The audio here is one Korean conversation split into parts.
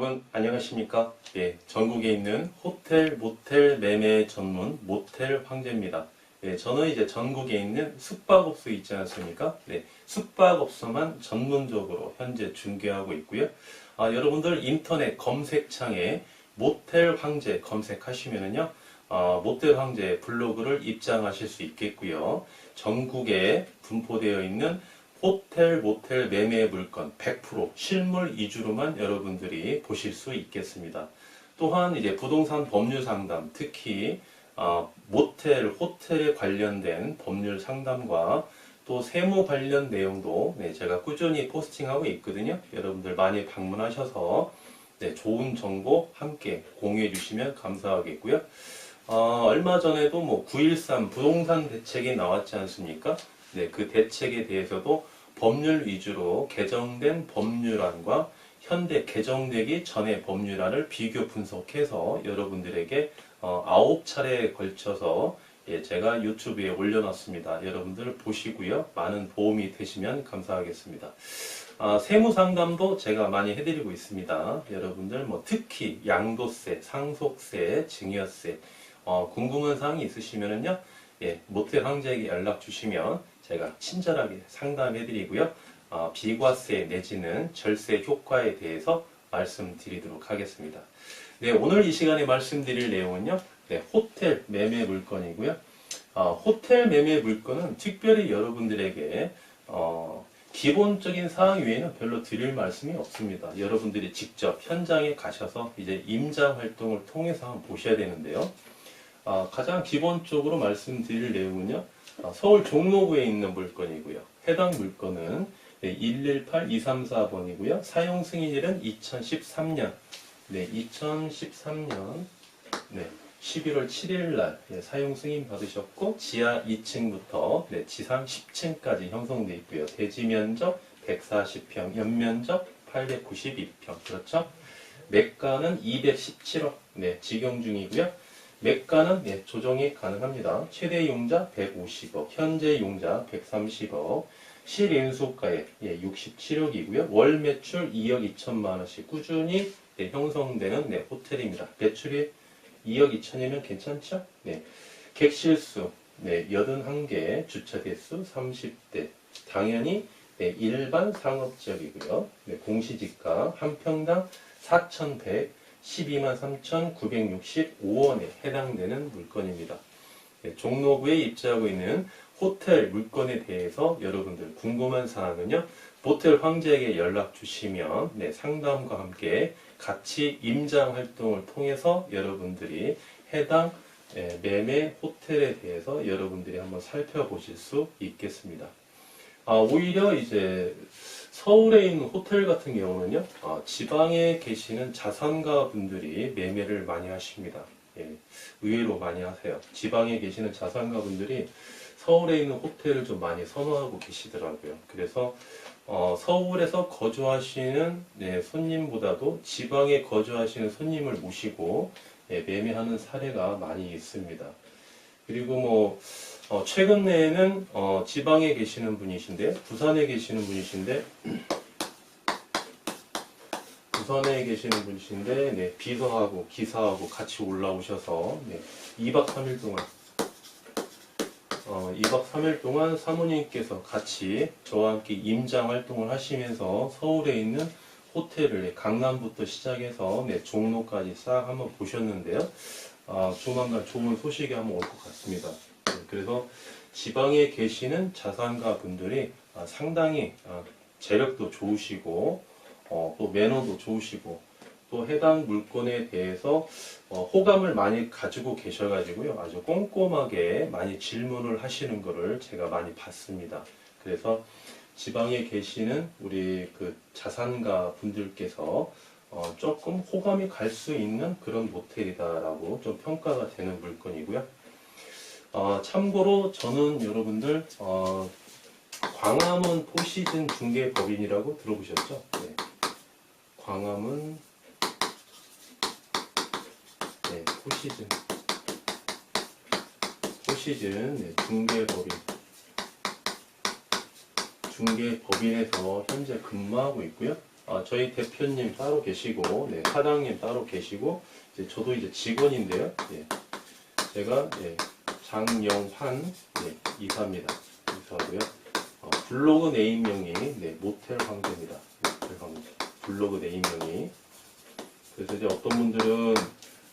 여러분 안녕하십니까? 예, 전국에 있는 호텔, 모텔 매매 전문 모텔 황제입니다. 예, 저는 이제 전국에 있는 숙박업소 있지 않습니까? 네, 숙박업소만 전문적으로 현재 중개하고 있고요. 아, 여러분들 인터넷 검색창에 모텔 황제 검색하시면은요, 아, 모텔 황제 블로그를 입장하실 수 있겠고요. 전국에 분포되어 있는 호텔, 모텔 매매 물건 100% 실물 위주로만 여러분들이 보실 수 있겠습니다. 또한 이제 부동산 법률 상담, 특히 어, 모텔, 호텔에 관련된 법률 상담과 또 세무 관련 내용도 네, 제가 꾸준히 포스팅하고 있거든요. 여러분들 많이 방문하셔서 네, 좋은 정보 함께 공유해 주시면 감사하겠고요. 어, 얼마 전에도 뭐 913 부동산 대책이 나왔지 않습니까? 네, 그 대책에 대해서도 법률 위주로 개정된 법률안과 현대 개정되기 전의 법률안을 비교 분석해서 여러분들에게 어, 아홉 차례에 걸쳐서 예, 제가 유튜브에 올려놨습니다. 여러분들 보시고요. 많은 도움이 되시면 감사하겠습니다. 아, 세무 상담도 제가 많이 해드리고 있습니다. 여러분들 뭐 특히 양도세, 상속세, 증여세 어, 궁금한 사항이 있으시면은요. 예, 모텔 황제에게 연락 주시면 제가 친절하게 상담해드리고요. 어, 비과세 내지는 절세 효과에 대해서 말씀드리도록 하겠습니다. 네, 오늘 이 시간에 말씀드릴 내용은요. 네, 호텔 매매 물건이고요. 어, 호텔 매매 물건은 특별히 여러분들에게 어, 기본적인 사항 외에는 별로 드릴 말씀이 없습니다. 여러분들이 직접 현장에 가셔서 이제 임장 활동을 통해서 보셔야 되는데요. 어, 가장 기본적으로 말씀드릴 내용은요. 어, 서울 종로구에 있는 물건이고요. 해당 물건은 118234번이고요. 사용 승인일은 2013년, 네, 2013년, 네, 11월 7일 날 네, 사용 승인 받으셨고 지하 2층부터 네, 지상 10층까지 형성돼 있고요. 대지 면적 140평, 연면적 892평, 그렇죠? 매가는 217억, 네, 직용 중이고요. 매가는 네, 조정이 가능합니다. 최대 용자 150억, 현재 용자 130억, 실인수가액 예, 67억이고요. 월 매출 2억 2천만 원씩 꾸준히 네, 형성되는 네, 호텔입니다. 매출이 2억 2천이면 괜찮죠? 네. 객실수 네, 81개, 주차 대수 30대. 당연히 네, 일반 상업지역이고요. 네, 공시지가 한 평당 4,100 12만 3,965원에 해당되는 물건입니다. 네, 종로구에 입주하고 있는 호텔 물건에 대해서 여러분들 궁금한 사항은요. 모텔 황제에게 연락 주시면 네, 상담과 함께 같이 임장 활동을 통해서 여러분들이 해당 예, 매매 호텔에 대해서 여러분들이 한번 살펴보실 수 있겠습니다. 아, 오히려 이제 서울에 있는 호텔 같은 경우는요, 아, 지방에 계시는 자산가 분들이 매매를 많이 하십니다. 예, 의외로 많이 하세요. 지방에 계시는 자산가 분들이 서울에 있는 호텔을 좀 많이 선호하고 계시더라고요. 그래서 어, 서울에서 거주하시는 네, 손님보다도 지방에 거주하시는 손님을 모시고 예, 매매하는 사례가 많이 있습니다. 그리고 뭐 어, 최근 내에는 어, 지방에 계시는 분이신데 부산에 계시는 분이신데 부산에 계시는 분이신데 네, 비서하고 기사하고 같이 올라오셔서 네, 2박 3일 동안 어, 2박 3일 동안 사모님께서 같이 저와 함께 임장 활동을 하시면서 서울에 있는 호텔을 강남부터 시작해서 네, 종로까지 싹 한번 보셨는데요. 아, 조만간 좋은 소식이 한번 올 것 같습니다. 네, 그래서 지방에 계시는 자산가 분들이 아, 상당히 아, 재력도 좋으시고 어, 또 매너도 좋으시고 또 해당 물건에 대해서 어, 호감을 많이 가지고 계셔가지고요 아주 꼼꼼하게 많이 질문을 하시는 것을 제가 많이 봤습니다. 그래서 지방에 계시는 우리 그 자산가 분들께서 어, 조금 호감이 갈 수 있는 그런 모텔이다라고 좀 평가가 되는 물건이고요. 어, 참고로 저는 여러분들 어, 광화문 포시즌 중개법인이라고 들어보셨죠? 네. 광화문 네, 포시즌 포시즌 네, 중개법인 중개법인에서 현재 근무하고 있고요. 어, 저희 대표님 따로 계시고, 네, 사장님 따로 계시고, 이제 저도 이제 직원인데요. 예, 제가 예, 장영환 네, 이사입니다. 이사고요. 어, 블로그 네임명이 네, 모텔 황제입니다. 모텔 황제. 블로그 네임명이. 그래서 이제 어떤 분들은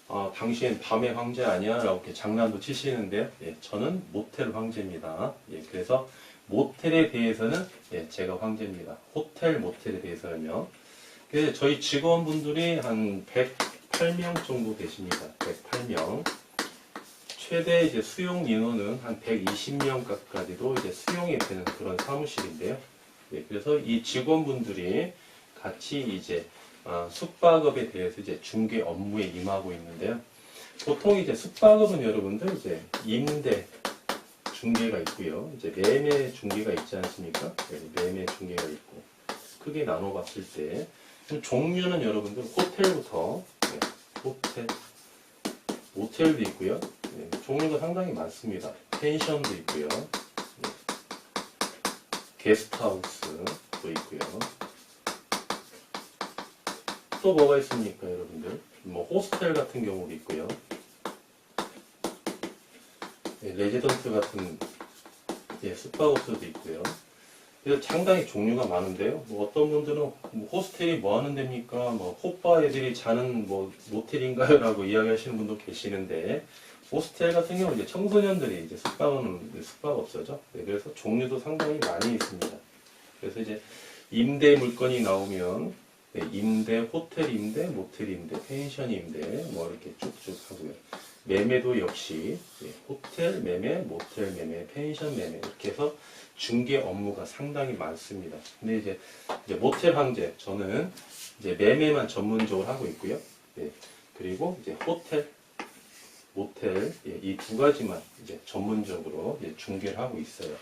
아, 당신 밤의 황제 아니야? 라고 이렇게 장난도 치시는데요. 예, 저는 모텔 황제입니다. 예, 그래서 모텔에 대해서는 예, 제가 황제입니다. 호텔, 모텔에 대해서는요. 그래서 저희 직원분들이 한 108명 정도 되십니다. 108명. 최대 이제 수용 인원은 한 120명까지도 이제 수용이 되는 그런 사무실인데요. 예, 그래서 이 직원분들이 같이 이제 아, 숙박업에 대해서 이제 중개 업무에 임하고 있는데요. 보통 이제 숙박업은 여러분들 이제 임대 중개가 있고요. 이제 매매 중개가 있지 않습니까? 네, 매매 중개가 있고 크게 나눠봤을 때 종류는 여러분들 호텔부터 네, 호텔, 모텔도 있고요. 네, 종류가 상당히 많습니다. 펜션도 있고요. 네, 게스트하우스도 있고요. 또 뭐가 있습니까, 여러분들? 뭐 호스텔 같은 경우도 있고요. 네, 레지던트 같은 예, 숙박업소도 있고요. 그래서 상당히 종류가 많은데요. 뭐 어떤 분들은 뭐 호스텔이 뭐 하는 데입니까? 뭐 호빠 애들이 자는 뭐 모텔인가요? 라고 이야기하시는 분도 계시는데 호스텔 같은 경우는 이제 청소년들이 이제 숙박하는 숙박업소죠. 네, 그래서 종류도 상당히 많이 있습니다. 그래서 이제 임대 물건이 나오면 네, 임대, 호텔 임대, 모텔 임대, 펜션 임대 뭐 이렇게 쭉쭉 하고요. 매매도 역시 예, 호텔 매매, 모텔 매매, 펜션 매매 이렇게 해서 중개 업무가 상당히 많습니다. 근데 이제, 이제 모텔 황제 저는 이제 매매만 전문적으로 하고 있고요. 예, 그리고 이제 호텔, 모텔 예, 이두 가지만 이제 전문적으로 이제 중개를 하고 있어요.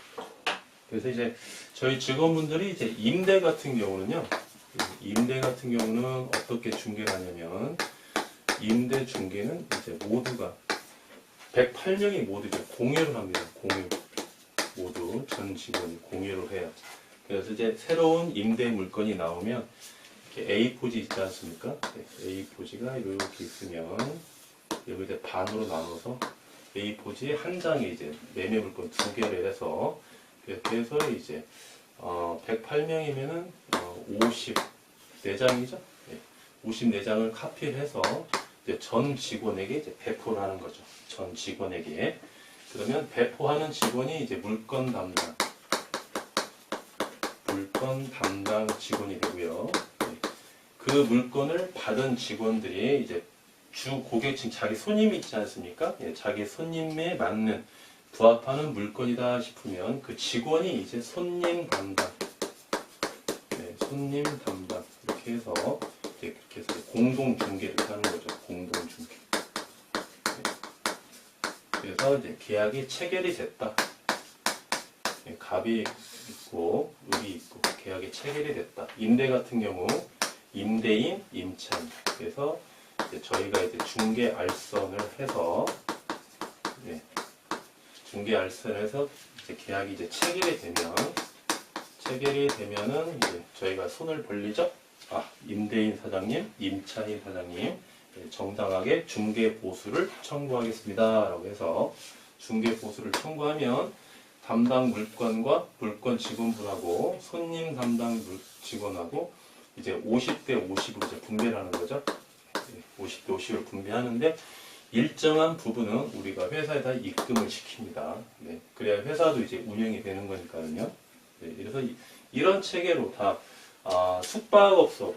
그래서 이제 저희 직원분들이 이제 임대 같은 경우는요. 임대 같은 경우는 어떻게 중개를 하냐면 임대 중개는 이제 모두가 108명이 모두 이제 공유를 합니다. 공유. 모두 전 직원이 공유를 해요. 그래서 이제 새로운 임대 물건이 나오면 이렇게 A4지 있지 않습니까? 네, A4지가 이렇게 있으면 여기 이제 반으로 나눠서 A4지 한 장에 이제 매매 물건 두 개를 해서 이렇게 해서 이제 어, 108명이면은 어, 54장이죠. 네, 54장을 카피를 해서 이제 전 직원에게 이제 배포를 하는 거죠. 전 직원에게. 그러면 배포하는 직원이 이제 물건 담당, 물건 담당 직원이 되고요. 네, 그 물건을 받은 직원들이 이제 주 고객층 자기 손님이 있지 않습니까? 예, 자기 손님에 맞는 부합하는 물건이다 싶으면 그 직원이 이제 손님 담당, 네, 손님 담당 이렇게 해서 이제 그렇게 해서 공동 중개를 하는 거죠. 공동 중개. 네. 그래서 이제 계약이 체결이 됐다. 네, 갑이 있고 을이 있고 계약이 체결이 됐다. 임대 같은 경우 임대인, 임차인. 그래서 이제 저희가 이제 중개 알선을 해서 네, 중개 알선을 해서 이제 계약이 이제 체결이 되면 체결이 되면은 이제 저희가 손을 벌리죠. 아, 임대인 사장님, 임차인 사장님, 예, 정당하게 중개 보수를 청구하겠습니다라고 해서 중개 보수를 청구하면 담당 물건과 물건 직원분하고 손님 담당 물- 직원하고 이제 50대 50으로 이제 분배를 하는 거죠. 예, 50대 50을 분배하는데 일정한 부분은 우리가 회사에다 입금을 시킵니다. 네, 그래야 회사도 이제 운영이 되는 거니까요. 네, 그래서 이, 이런 체계로 다 아, 숙박업소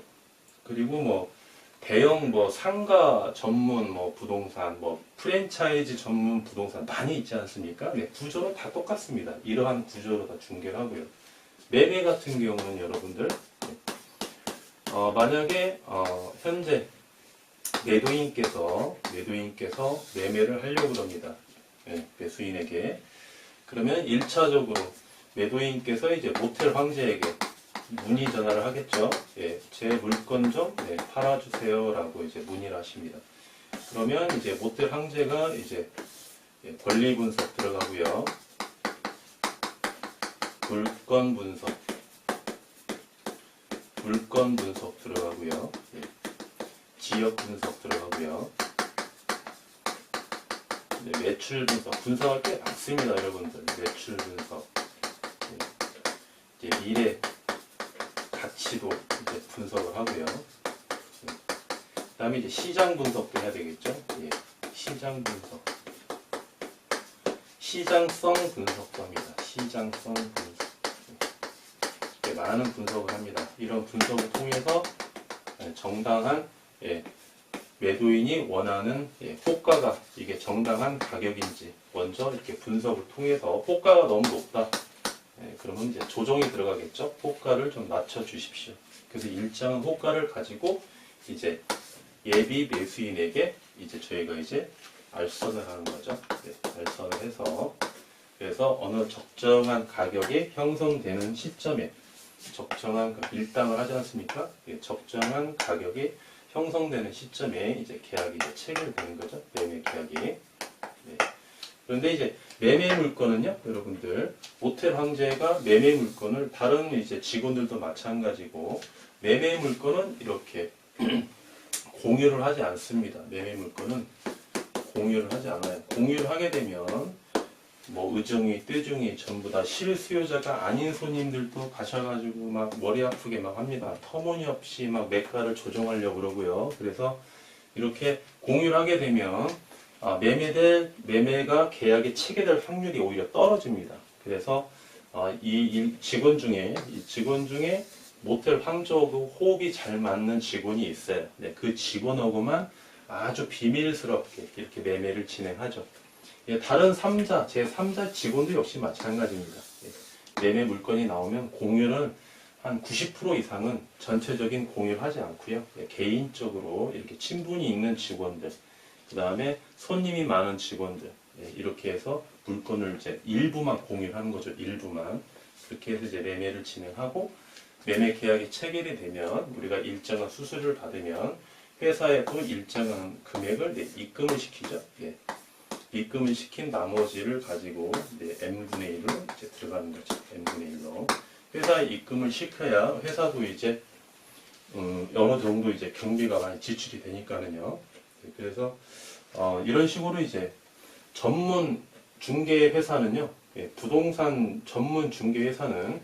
그리고 뭐 대형 뭐 상가 전문 뭐 부동산 뭐 프랜차이즈 전문 부동산 많이 있지 않습니까? 네, 구조는 다 똑같습니다. 이러한 구조로 다 중개를 하고요. 매매 같은 경우는 여러분들 네, 어, 만약에 어, 현재 매도인께서 매도인께서 매매를 하려고 합니다. 네, 매수인에게 그러면 1차적으로 매도인께서 이제 모텔 황제에게 문의 전화를 하겠죠. 예, 제 물건 좀 네, 팔아주세요라고 이제 문의를 하십니다. 그러면 이제 모텔 황제가 이제 예, 권리 분석 들어가고요. 물건 분석, 물건 분석 들어가고요. 예. 지역 분석 들어가고요. 네, 매출 분석 분석할 게 많습니다, 여러분들. 매출 분석, 예. 이제 미래 가치도 이제 분석을 하고요. 예. 그다음에 이제 시장 분석도 해야 되겠죠. 예. 시장 분석, 시장성 분석도 합니다. 시장성 분석. 예. 많은 분석을 합니다. 이런 분석을 통해서 예, 정당한 예, 매도인이 원하는 예, 호가가 이게 정당한 가격인지 먼저 이렇게 분석을 통해서 호가가 너무 높다. 예, 그러면 이제 조정이 들어가겠죠. 호가를 좀 낮춰 주십시오. 그래서 일정한 호가를 가지고 이제 예비 매수인에게 이제 저희가 이제 알선을 하는 거죠. 네, 알선을 해서 그래서 어느 적정한 가격이 형성되는 시점에 적정한 그 밀당을 하지 않습니까? 예, 적정한 가격이 형성되는 시점에 이제 계약이 이제 체결되는 거죠. 매매 계약이. 네. 그런데 이제 매매 물건은요, 여러분들 모텔 황제가 매매 물건을 다른 이제 직원들도 마찬가지고 매매 물건은 이렇게 공유를 하지 않습니다. 매매 물건은 공유를 하지 않아요. 공유를 하게 되면 뭐 의정이, 떼중이 전부 다 실 수요자가 아닌 손님들도 가셔가지고 막 머리 아프게 막 합니다. 터무니없이 막 매가를 조정하려고 그러고요. 그래서 이렇게 공유를 하게 되면 아, 매매될 매매가 계약에 체결될 확률이 오히려 떨어집니다. 그래서 아, 이, 이 직원 중에 이 직원 중에 모텔 황조하고 호흡이 잘 맞는 직원이 있어요. 네, 그 직원하고만 아주 비밀스럽게 이렇게 매매를 진행하죠. 예, 다른 3자, 제 3자 직원도 역시 마찬가지입니다. 예, 매매 물건이 나오면 공유는 한 90% 이상은 전체적인 공유를 하지 않고요. 예, 개인적으로 이렇게 친분이 있는 직원들, 그 다음에 손님이 많은 직원들, 예, 이렇게 해서 물건을 이제 일부만 공유를 하는 거죠. 일부만. 그렇게 해서 이제 매매를 진행하고 매매 계약이 체결이 되면 우리가 일정한 수수료를 받으면 회사에도 일정한 금액을 네, 입금을 시키죠. 예. 입금을 시킨 나머지를 가지고 이제 n분의 1로 이제 들어가는 거죠. n분의 1로 회사에 입금을 시켜야 회사도 이제 음, 어느 정도 이제 경비가 많이 지출이 되니까는요. 네, 그래서 어, 이런 식으로 이제 전문 중개 회사는요. 예, 부동산 전문 중개 회사는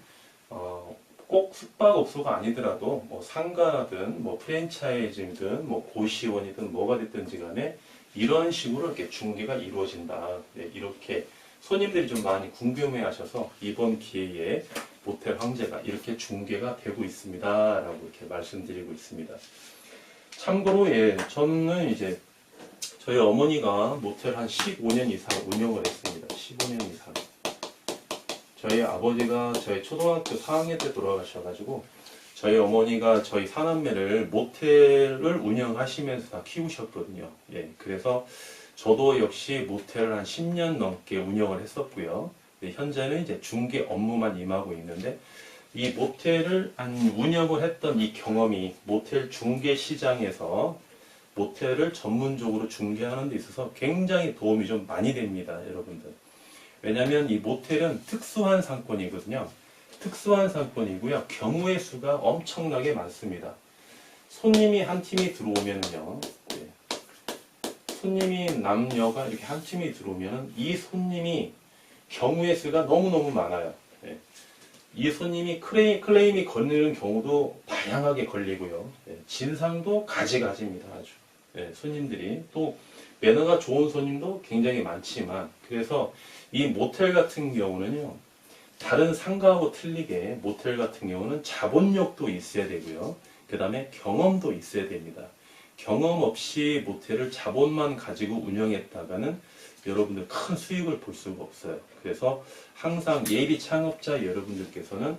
어, 꼭 숙박업소가 아니더라도 뭐 상가든 뭐 프랜차이즈든 뭐 고시원이든 뭐가 됐든지 간에 이런 식으로 이렇게 중개가 이루어진다. 네, 이렇게 손님들이 좀 많이 궁금해 하셔서 이번 기회에 모텔 황제가 이렇게 중개가 되고 있습니다 라고 이렇게 말씀드리고 있습니다. 참고로 예, 저는 이제 저희 어머니가 모텔 한 15년 이상 운영을 했습니다. 15년 이상. 저희 아버지가 저희 초등학교 4학년 때 돌아가셔가지고 저희 어머니가 저희 사남매를 모텔을 운영하시면서 다 키우셨거든요. 예, 그래서 저도 역시 모텔을 한 10년 넘게 운영을 했었고요. 네, 현재는 이제 중개 업무만 임하고 있는데 이 모텔을 한 운영을 했던 이 경험이 모텔 중개 시장에서 모텔을 전문적으로 중개하는 데 있어서 굉장히 도움이 좀 많이 됩니다, 여러분들. 왜냐하면 이 모텔은 특수한 상권이거든요. 특수한 상권이고요. 경우의 수가 엄청나게 많습니다. 손님이 한 팀이 들어오면요. 예. 손님이 남녀가 이렇게 한 팀이 들어오면 이 손님이 경우의 수가 너무너무 많아요. 예. 이 손님이 클레임, 클레임이 걸리는 경우도 다양하게 걸리고요. 예. 진상도 가지가지입니다. 아주. 예, 손님들이 또 매너가 좋은 손님도 굉장히 많지만 그래서 이 모텔 같은 경우는요. 다른 상가하고 틀리게 모텔 같은 경우는 자본력도 있어야 되고요. 그 다음에 경험도 있어야 됩니다. 경험 없이 모텔을 자본만 가지고 운영했다가는 여러분들 큰 수익을 볼 수가 없어요. 그래서 항상 예비 창업자 여러분들께서는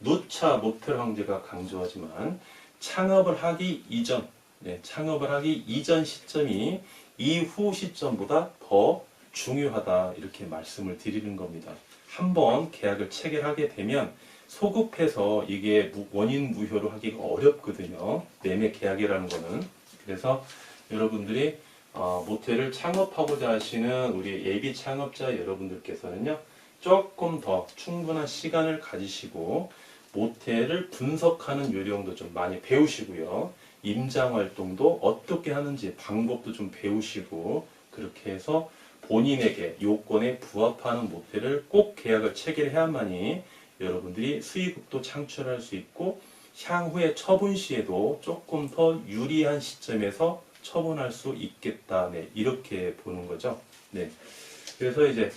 누차 모텔 황제가 강조하지만 창업을 하기 이전, 네, 창업을 하기 이전 시점이 이후 시점보다 더 중요하다 이렇게 말씀을 드리는 겁니다. 한번 계약을 체결하게 되면 소급해서 이게 무- 원인 무효로 하기가 어렵거든요. 매매 계약이라는 거는. 그래서 여러분들이 어, 모텔을 창업하고자 하시는 우리 예비 창업자 여러분들께서는요. 조금 더 충분한 시간을 가지시고 모텔을 분석하는 요령도 좀 많이 배우시고요. 임장 활동도 어떻게 하는지 방법도 좀 배우시고 그렇게 해서 본인에게 요건에 부합하는 모텔을 꼭 계약을 체결해야만이 여러분들이 수익도 창출할 수 있고 향후에 처분 시에도 조금 더 유리한 시점에서 처분할 수 있겠다. 네, 이렇게 보는 거죠. 네. 그래서 이제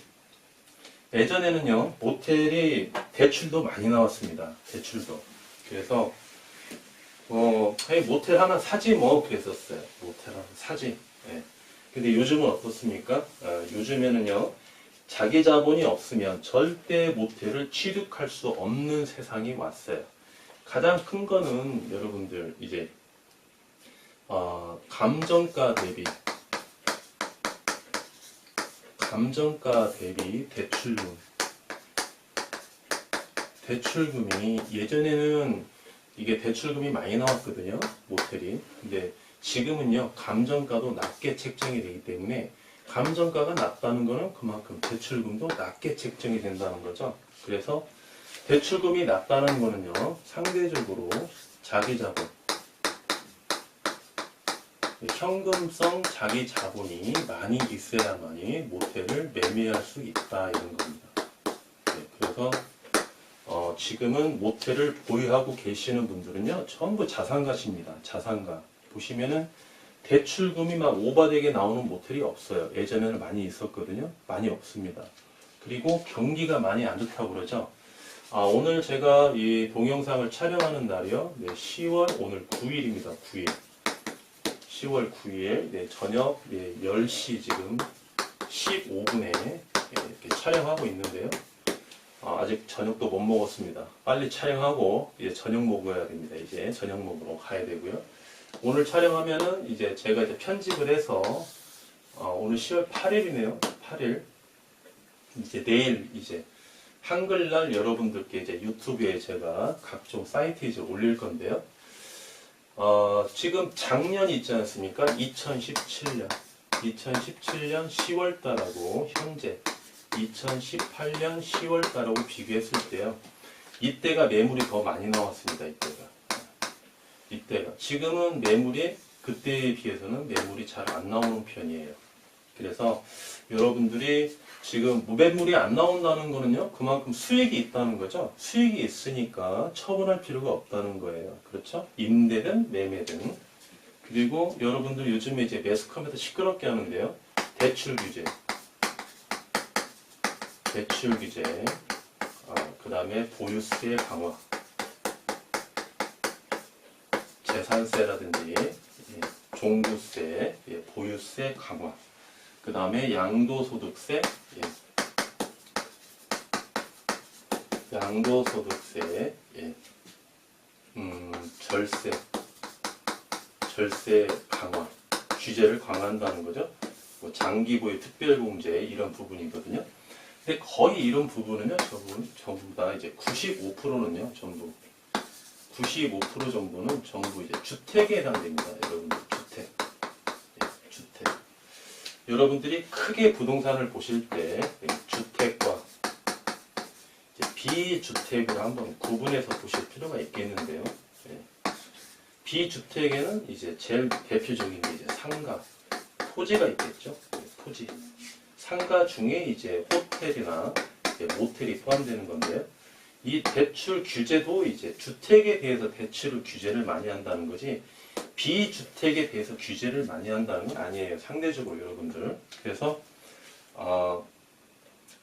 예전에는요, 모텔이 대출도 많이 나왔습니다. 대출도. 그래서, 어, 모텔 하나 사지 뭐, 그랬었어요. 모텔 하나 사지. 예. 근데 요즘은 어떻습니까? 어, 요즘에는요, 자기 자본이 없으면 절대 모텔을 취득할 수 없는 세상이 왔어요. 가장 큰 거는 여러분들, 이제, 어, 감정가 대비, 감정가 대비 대출금. 대출금이 예전에는 이게 대출금이 많이 나왔거든요. 모텔이. 근데 지금은요. 감정가도 낮게 책정이 되기 때문에 감정가가 낮다는 거는 그만큼 대출금도 낮게 책정이 된다는 거죠. 그래서 대출금이 낮다는 거는요. 상대적으로 자기 자본 현금성 자기 자본이 많이 있어야만이 모텔을 매매할 수 있다 이런 겁니다. 네, 그래서 어, 지금은 모텔을 보유하고 계시는 분들은요 전부 자산가십니다. 자산가 보시면은 대출금이 막 오바되게 나오는 모텔이 없어요. 예전에는 많이 있었거든요. 많이 없습니다. 그리고 경기가 많이 안 좋다고 그러죠. 아, 오늘 제가 이 동영상을 촬영하는 날이요. 네, 10월 오늘 9일입니다. 9일. 10월 9일 네, 저녁 네, 10시 지금 15분에 이렇게 촬영하고 있는데요. 아, 직 저녁도 못 먹었습니다. 빨리 촬영하고 이제 저녁 먹어야 됩니다. 이제 저녁 먹으러 가야 되고요. 오늘 촬영하면은 이제 제가 이제 편집을 해서 어, 오늘 10월 8일이네요. 8일 이제 내일 이제 한글날 여러분들께 이제 유튜브에 제가 각종 사이트에 이제 올릴 건데요. 어, 지금 작년이 있지 않습니까? 2017년. 2017년 10월 달하고 현재 2018년 10월 달하고 비교했을 때요. 이때가 매물이 더 많이 나왔습니다. 이때가. 이때가. 지금은 매물이 그때에 비해서는 매물이 잘 안 나오는 편이에요. 그래서 여러분들이 지금 무배물이 안 나온다는 거는요, 그만큼 수익이 있다는 거죠. 수익이 있으니까 처분할 필요가 없다는 거예요. 그렇죠? 임대든 매매든. 그리고 여러분들 요즘에 이제 매스컴에서 시끄럽게 하는데요. 대출 규제. 대출 규제. 그 다음에 보유세 강화. 재산세라든지 예, 종부세, 예, 보유세 강화. 그 다음에 양도소득세, 예. 양도소득세, 예. 음, 절세, 절세 강화, 규제를 강화한다는 거죠. 뭐 장기보유 특별공제 이런 부분이거든요. 근데 거의 이런 부분은요, 전부, 전부 다 이제 95%는요, 전부 95% 정도는 전부 이제 주택에 해당됩니다, 여러분들 주택, 예, 주택. 여러분들이 크게 부동산을 보실 때 주택과 이제 비주택을 한번 구분해서 보실 필요가 있겠는데요. 예. 비주택에는 이제 제일 대표적인 게 이제 상가, 토지가 있겠죠. 예, 토지. 상가 중에 이제 호텔이나 모텔이 포함되는 건데요. 이 대출 규제도 이제 주택에 대해서 대출을 규제를 많이 한다는 거지 비주택에 대해서 규제를 많이 한다는 건 아니에요. 상대적으로 여러분들. 그래서 어,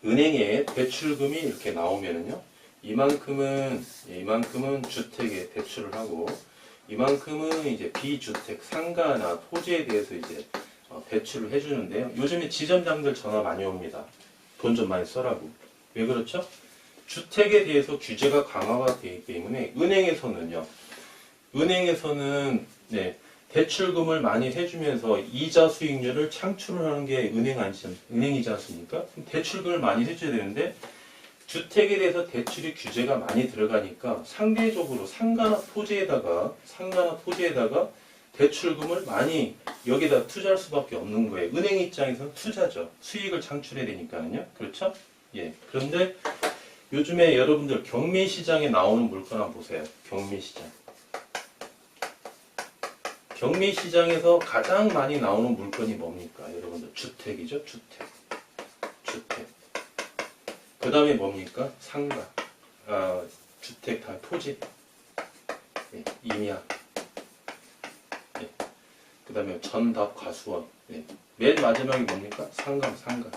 은행에 대출금이 이렇게 나오면은요. 이만큼은 이만큼은 주택에 대출을 하고 이만큼은 이제 비주택 상가나 토지에 대해서 이제 어, 대출을 해주는데요. 요즘에 지점장들 전화 많이 옵니다. 돈 좀 많이 써라고. 왜 그렇죠? 주택에 대해서 규제가 강화가 되기 때문에 은행에서는요. 은행에서는 네, 대출금을 많이 해주면서 이자 수익률을 창출을 하는 게 은행 아니지 은행이지 않습니까? 대출금을 많이 해줘야 되는데 주택에 대해서 대출이 규제가 많이 들어가니까 상대적으로 상가나 토지에다가 상가나 토지에다가 대출금을 많이 여기다 투자할 수밖에 없는 거예요. 은행 입장에서는 투자죠. 수익을 창출해야 되니까요. 그렇죠? 예. 그런데 요즘에 여러분들 경매 시장에 나오는 물건 한번 보세요. 경매 시장. 경매 시장에서 가장 많이 나오는 물건이 뭡니까? 여러분들 주택이죠. 주택. 주택. 그 다음에 뭡니까? 상가. 아, 주택 다 토지. 예, 임야. 예. 그 다음에 전답 과수원. 예. 맨 마지막이 뭡니까? 상감, 상가.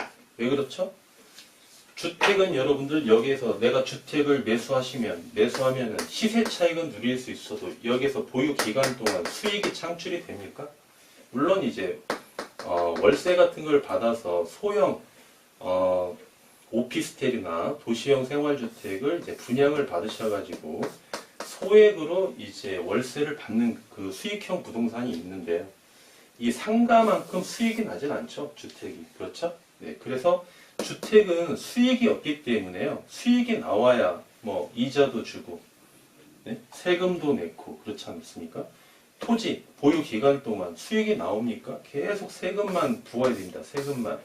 예. 왜 그렇죠? 주택은 여러분들 여기에서 내가 주택을 매수하시면 매수하면 시세 차익은 누릴 수 있어도 여기서 보유 기간 동안 수익이 창출이 됩니까? 물론 이제 어, 월세 같은 걸 받아서 소형 어, 오피스텔이나 도시형 생활주택을 이제 분양을 받으셔가지고 소액으로 이제 월세를 받는 그 수익형 부동산이 있는데요. 이 상가만큼 수익이 나진 않죠. 주택이 그렇죠? 네, 그래서 주택은 수익이 없기 때문에요. 수익이 나와야 뭐 이자도 주고 네? 세금도 내고 그렇지 않습니까? 토지 보유 기간 동안 수익이 나옵니까? 계속 세금만 부어야 됩니다. 세금만.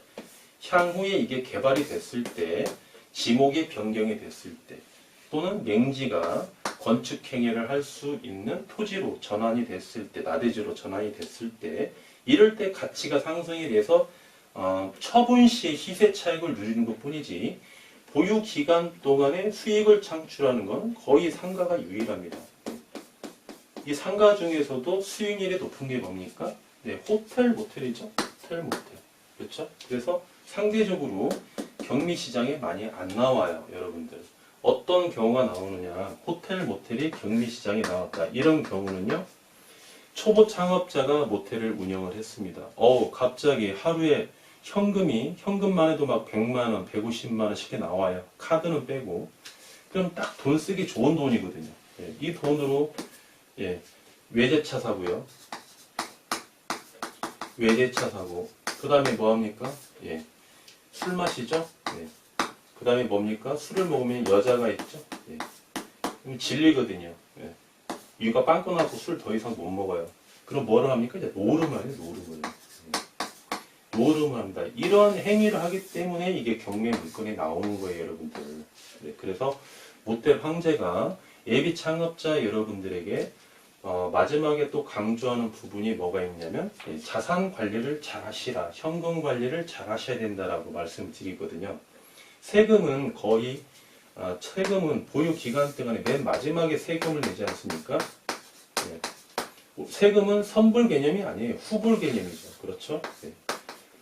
향후에 이게 개발이 됐을 때 지목이 변경이 됐을 때 또는 맹지가 건축 행위를 할 수 있는 토지로 전환이 됐을 때 나대지로 전환이 됐을 때 이럴 때 가치가 상승이 돼서 어, 처분 시의 시세 차익을 누리는 것 뿐이지 보유 기간 동안에 수익을 창출하는 건 거의 상가가 유일합니다. 이 상가 중에서도 수익률이 높은 게 뭡니까? 네, 호텔 모텔이죠. 호텔 모텔. 그렇죠? 그래서 상대적으로 경미 시장에 많이 안 나와요, 여러분들. 어떤 경우가 나오느냐? 호텔 모텔이 경미 시장에 나왔다. 이런 경우는요. 초보 창업자가 모텔을 운영을 했습니다. 어, 갑자기 하루에 현금이 현금만 해도 막 100만 원, 150만 원씩 나와요. 카드는 빼고. 그럼 딱 돈 쓰기 좋은 돈이거든요. 예, 이 돈으로 예, 외제차 사고요. 외제차 사고. 그 다음에 뭐 합니까? 예, 술 마시죠? 예. 그 다음에 뭡니까? 술을 먹으면 여자가 있죠? 예. 그럼 질리거든요. 예. 이가 빵꾸 나고 술 더 이상 못 먹어요. 그럼 뭐를 합니까? 이제 노름을 해요, 노름을. 예. 노름을 합니다. 이런 행위를 하기 때문에 이게 경매 물건에 나오는 거예요, 여러분들. 네, 그래서 모텔 황제가 예비 창업자 여러분들에게 어, 마지막에 또 강조하는 부분이 뭐가 있냐면 예, 자산 관리를 잘 하시라, 현금 관리를 잘 하셔야 된다라고 말씀드리거든요. 세금은 거의 아, 세금은 보유 기간 동안에 맨 마지막에 세금을 내지 않습니까? 예. 세금은 선불 개념이 아니에요. 후불 개념이죠. 그렇죠? 예.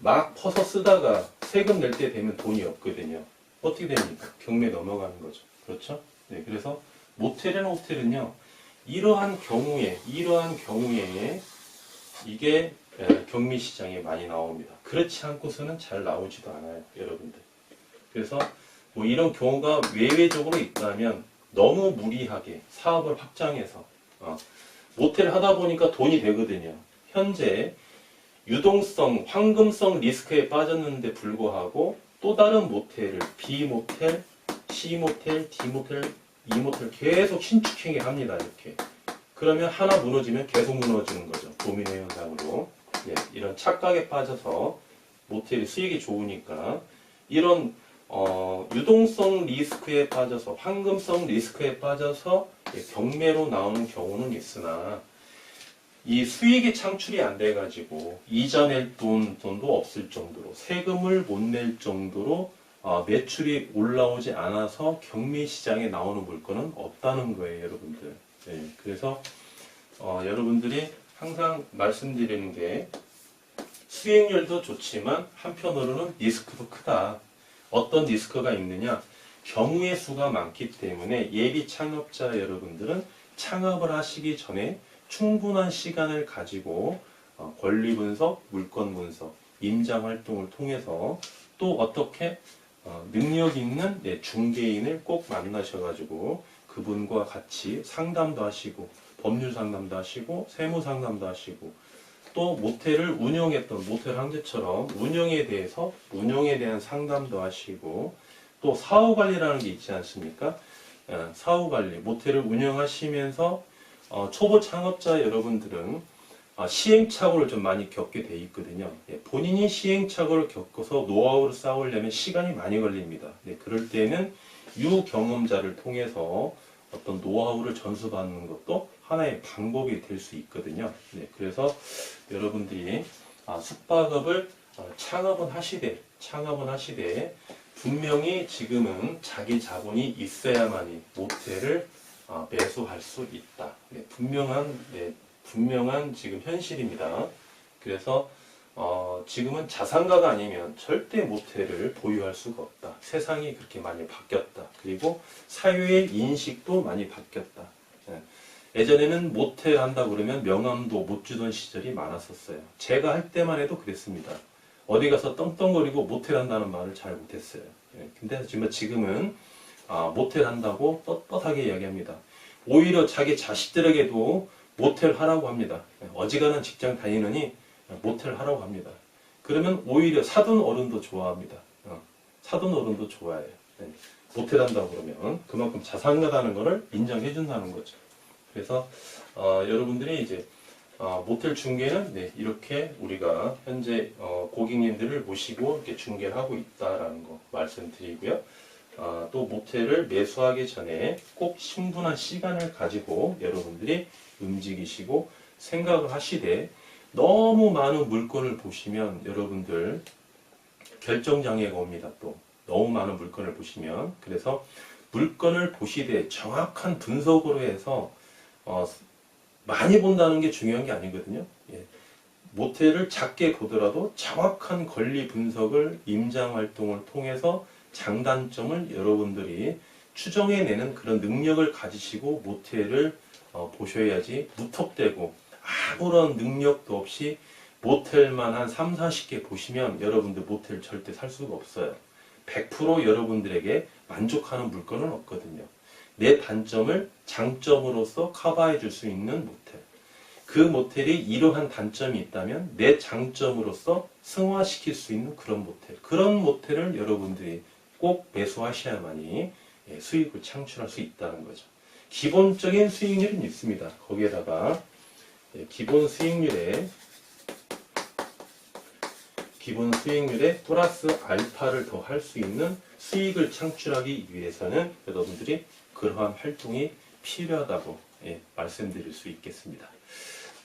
막 퍼서 쓰다가 세금 낼 때 되면 돈이 없거든요. 어떻게 됩니까? 경매 넘어가는 거죠. 그렇죠? 네, 그래서 모텔이나 호텔은요, 이러한 경우에, 이러한 경우에 이게 에, 경미 시장에 많이 나옵니다. 그렇지 않고서는 잘 나오지도 않아요, 여러분들. 그래서 뭐 이런 경우가 외외적으로 있다면 너무 무리하게 사업을 확장해서 어, 모텔 하다 보니까 돈이 되거든요. 현재 유동성, 황금성 리스크에 빠졌는데 불구하고 또 다른 모텔을 B 모텔, C 모텔, D 모텔, E 모텔 계속 신축행위 합니다. 이렇게. 그러면 하나 무너지면 계속 무너지는 거죠. 도미노 현상으로. 예, 이런 착각에 빠져서 모텔이 수익이 좋으니까 이런 어, 유동성 리스크에 빠져서 황금성 리스크에 빠져서 예, 경매로 나오는 경우는 있으나 이 수익이 창출이 안 돼가지고 낼 돈, 돈도 없을 정도로 세금을 못 낼 정도로 어, 매출이 올라오지 않아서 경매 시장에 나오는 물건은 없다는 거예요, 여러분들. 네, 그래서 어, 여러분들이 항상 말씀드리는 게 수익률도 좋지만 한편으로는 리스크도 크다. 어떤 리스크가 있느냐? 경우의 수가 많기 때문에 예비 창업자 여러분들은 창업을 하시기 전에 충분한 시간을 가지고 어, 권리 분석, 물건 분석, 임장 활동을 통해서 또 어떻게 어, 능력 있는 네, 중개인을 꼭 만나셔가지고 그분과 같이 상담도 하시고 법률 상담도 하시고 세무 상담도 하시고 또 모텔을 운영했던 모텔 황제처럼 운영에 대해서 운영에 대한 상담도 하시고 또 사후 관리라는 게 있지 않습니까? 예, 사후 관리 모텔을 운영하시면서 어, 초보 창업자 여러분들은 아, 시행착오를 좀 많이 겪게 돼 있거든요. 예, 본인이 시행착오를 겪어서 노하우를 쌓으려면 시간이 많이 걸립니다. 네, 그럴 때는 유경험자를 통해서 어떤 노하우를 전수받는 것도 하나의 방법이 될 수 있거든요. 네, 그래서 여러분들이 아, 숙박업을 어, 창업은 하시되 창업은 하시되 분명히 지금은 자기 자본이 있어야만이 모텔을 아, 매수할 수 있다. 네, 분명한 네, 분명한 지금 현실입니다. 그래서 어, 지금은 자산가가 아니면 절대 모텔을 보유할 수가 없다. 세상이 그렇게 많이 바뀌었다. 그리고 사회의 인식도 많이 바뀌었다. 예. 예전에는 모텔 한다 그러면 명함도 못 주던 시절이 많았었어요. 제가 할 때만 해도 그랬습니다. 어디 가서 떵떵거리고 모텔 한다는 말을 잘 못했어요. 예. 근데 지금 지금은 아, 모텔 한다고 떳떳하게 이야기합니다. 오히려 자기 자식들에게도 모텔 하라고 합니다. 예. 어지간한 직장 다니느니 모텔 하라고 합니다. 그러면 오히려 사돈 어른도 좋아합니다. 어, 사돈 어른도 좋아해요. 네. 모텔 한다고 그러면 그만큼 자산가다는 것을 인정해 준다는 거죠. 그래서 어, 여러분들이 이제 어, 모텔 중개는 네, 이렇게 우리가 현재 어, 고객님들을 모시고 이렇게 중개를 하고 있다라는 거 말씀드리고요. 아, 또 모텔을 매수하기 전에 꼭 충분한 시간을 가지고 여러분들이 움직이시고 생각을 하시되 너무 많은 물건을 보시면 여러분들 결정장애가 옵니다. 또 너무 많은 물건을 보시면 그래서 물건을 보시되 정확한 분석으로 해서 어, 많이 본다는 게 중요한 게 아니거든요. 예. 모텔을 작게 보더라도 정확한 권리 분석을 임장 활동을 통해서 장단점을 여러분들이 추정해내는 그런 능력을 가지시고 모텔을 어, 보셔야지 무턱대고 아무런 능력도 없이 모텔만 한 3, 40개 보시면 여러분들 모텔 절대 살 수가 없어요. 100% 여러분들에게 만족하는 물건은 없거든요. 내 단점을 장점으로서 커버해 줄 수 있는 모텔. 그 모텔이 이러한 단점이 있다면 내 장점으로서 승화시킬 수 있는 그런 모텔. 그런 모텔을 여러분들이 꼭 매수하셔야만이 예, 수익을 창출할 수 있다는 거죠. 기본적인 수익률은 있습니다. 거기에다가 예, 기본 수익률에 기본 수익률에 플러스 알파를 더할 수 있는 수익을 창출하기 위해서는 여러분들이 그러한 활동이 필요하다고 예, 말씀드릴 수 있겠습니다.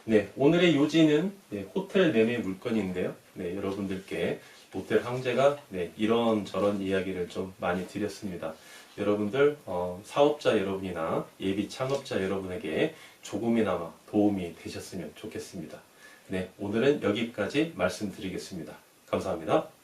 네, 오늘의 요지는 네, 호텔 매매 물건인데요. 네, 여러분들께 모텔 황제가 네, 이런 저런 이야기를 좀 많이 드렸습니다. 여러분들 어, 사업자 여러분이나 예비 창업자 여러분에게 조금이나마 도움이 되셨으면 좋겠습니다. 네, 오늘은 여기까지 말씀드리겠습니다. 감사합니다.